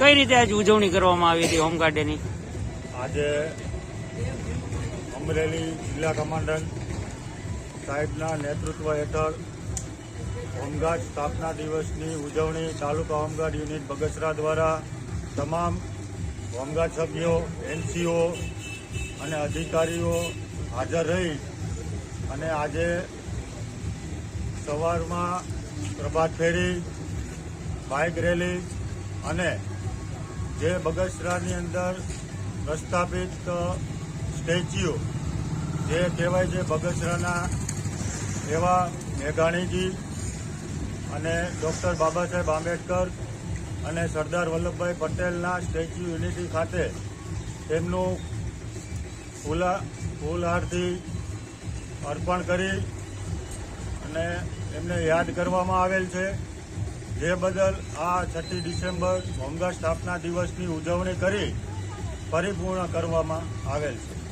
કઈ રીતે આજ ઉજવણી કરવામાં આવી હતી હોમગાર્ડ ડેની આજે અમરેલી જિલ્લા કમાન્ડન્ટ સાહેબના નેતૃત્વ હેઠળ હોમગાર્ડ સ્થાપના દિવસની ઉજવણી તાલુકા હોમગાર્ડ યુનિટ બગસરા દ્વારા તમામ હોમગાર્ડ સભ્યો, એનસીઓ અને અધિકારીઓ હાજર રહી અને આજે સવારમાં પ્રભાત ફેરી, બાઇક રેલી અને જે બગસરાની અંદર પ્રસ્થાપિત સ્ટેચ્યુ જે કહેવાય છે બગસરાના એવા મેઘાણીજી અને ડૉક્ટર બાબા સાહેબ આંબેડકર અને સરદાર વલ્લભભાઈ પટેલના સ્ટેચ્યુ યુનિટી ખાતે તેમનું ફૂલા, ફૂલહારથી અર્પણ કરી અને એમને યાદ કરવામાં આવેલ છે. જે બદલ આ છઠ્ઠી ડિસેમ્બર હોમગાર્ડ સ્થાપના દિવસની ઉજવણી કરી પરિપૂર્ણ કરવામાં આવેલ છે.